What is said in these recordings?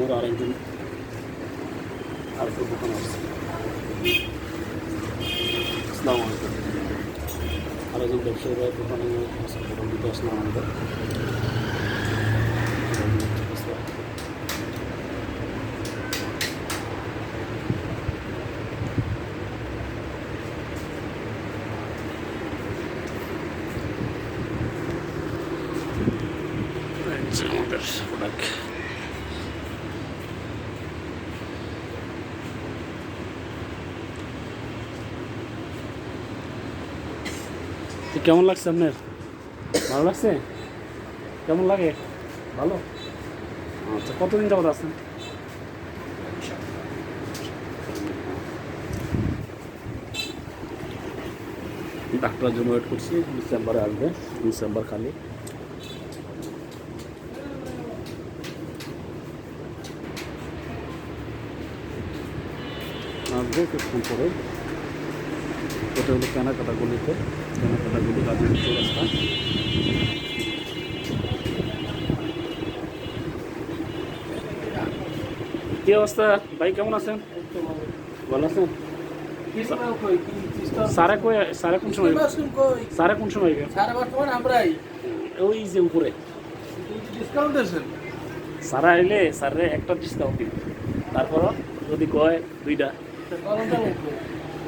মোর আরেকজন আরেকটা দোকান আছে আসসালামু আলাইকুম আরেকজন ব্যবসায়ী ভাই দোকানে আছে দোকান দিতে আসলাম আমাদের এই যে তো কেমন লাগছে আপনার? ভালো লাগছে? কেমন লাগে? ভালো? আচ্ছা কতদিন যাবত আছেন? ডাক্তার জন্য ওয়েট করছি ডিসেম্বরে আসবে ডিসেম্বর খালি। আসবে কিছুক্ষণ পরে। এটা হলো কেনাকাটাগুলিতে কেনাকাটাগুলি গাজীপুর চৌরাস্তা কি অবস্থা? ভাই কেমন আছেন? ভালো আছেন? সারা কই সারা কোন সময়? সারা কোন সময় সারা বর্তমান আমরাই। ওই যে উপরে। ডিসকাউন্ট সারা সারে একটা ডিসকাউন্ট দিন। তারপর যদি কয় দুইটা।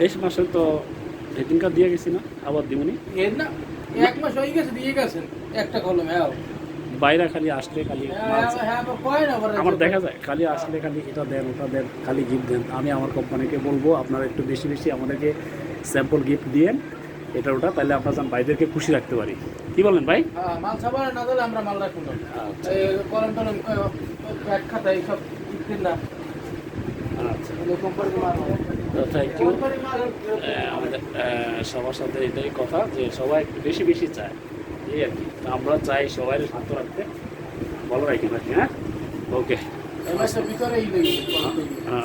এই মাসে তো ভেটিং কার্ড দিয়ে গেছি না আবার দিবনি এর না এক মাস হয়ে গেছে দিয়ে গেছেন একটা কলম হ্যাঁ বাইরে খালি আসলে খালি হ্যাঁ। হ্যাঁ আমার দেখা যায় খালি আসলে খালি এটা দেন ওটা দেন খালি গিফট দেন। আমি আমার কোম্পানিকে বলব আপনারা একটু বেশি বেশি আমাদেরকে স্যাম্পল গিফট দিয়েন এটা ওটা তাহলে আমরা যেন ভাইদেরকে খুশি রাখতে পারি। কি বলেন ভাই? মাল সাবার না দিলে আমরা মাল রাখব আচ্ছা। কলম টলম ব্যাগ খাতা এইসব না। আচ্ছা। থ্যাংক ইউ সবার সাথে এটাই কথা যে সবাই একটু বেশি বেশি চায়। ঠিক আর কি। তো আমরা চাই সবাই শান্ত রাখতে। ভালো রাখি নাকি হ্যাঁ? ওকে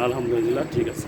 আলহামদুলিল্লাহ ঠিক আছে।